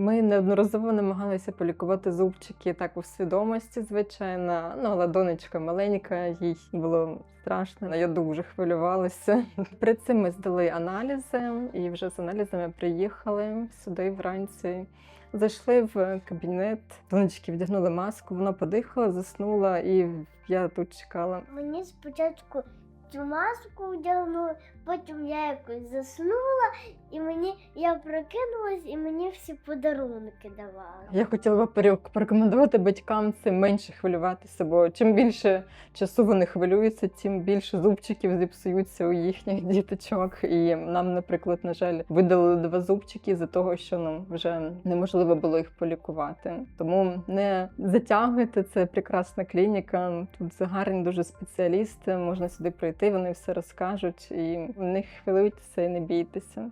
Ми неодноразово намагалися полікувати зубчики так у свідомості, звичайно. Ну, але донечка маленька, їй було страшно. Я дуже хвилювалася. При цим ми здали аналізи, і вже з аналізами приїхали сюди вранці. Зайшли в кабінет, донечки вдягнули маску, вона подихала, заснула, і я тут чекала. Мені спочатку цю маску вдягнули, потім я якось заснула, і мені я прокинулась, і мені всі подарунки давали. Я хотіла би порекомендувати батькам цим менше хвилюватися, бо чим більше часу вони хвилюються, тим більше зубчиків зіпсуються у їхніх діточок. І нам, наприклад, на жаль, видалили два зубчики за того, що ну вже неможливо було їх полікувати. Тому не затягуйте, це прекрасна клініка. Тут гарні дуже спеціалісти. Можна сюди прийти, вони все розкажуть, і не хвилюйтеся і не бійтеся.